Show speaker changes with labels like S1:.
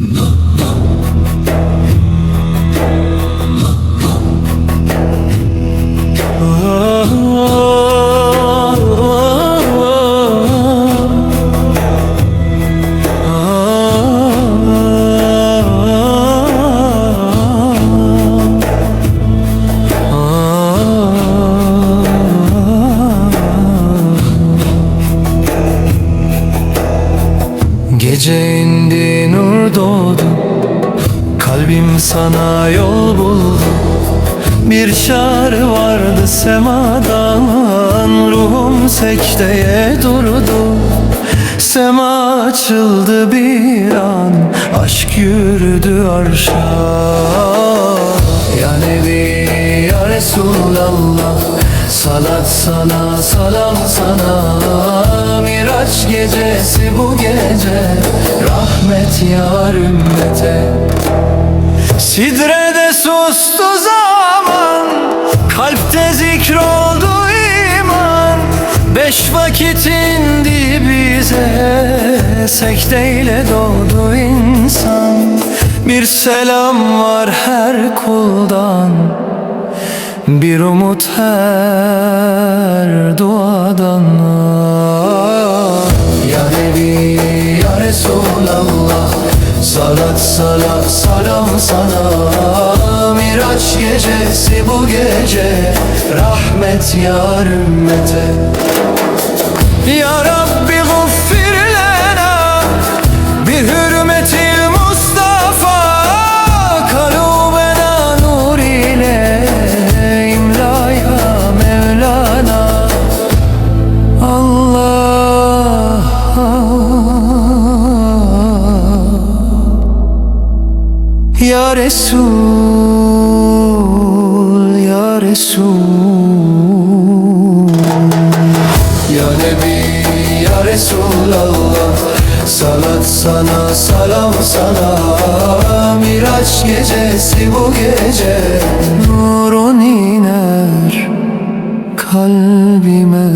S1: No. Gece indi nur doğdu. Kalbim sana yol buldu. Bir çağrı vardı semadan Ruhum secdeye durdu. Sema açıldı bir an Aşk yürüdü arşa. Ya Nebi ya Resulallah Salat sana salam sana gecesi bu gece Rahmet yar ümmete Sidrede sustu zaman Kalpte zikroldu iman. Beş vakit indi bize Sekdeyle doğdu insan. Bir selam var her kuldan bir umut her duadan Miraç gecesi bu gece Rahmet yar ümmete Ya Rabbi gıffir lena Bir hürmetil Mustafa Kalubena nur ile imla ya Mevlana. Allah. Ya Resul. Ya Resul Ya Nebi Ya Resulallah. Salat sana salam sana. Miraç gecesi bu gece. Nurun iner kalbime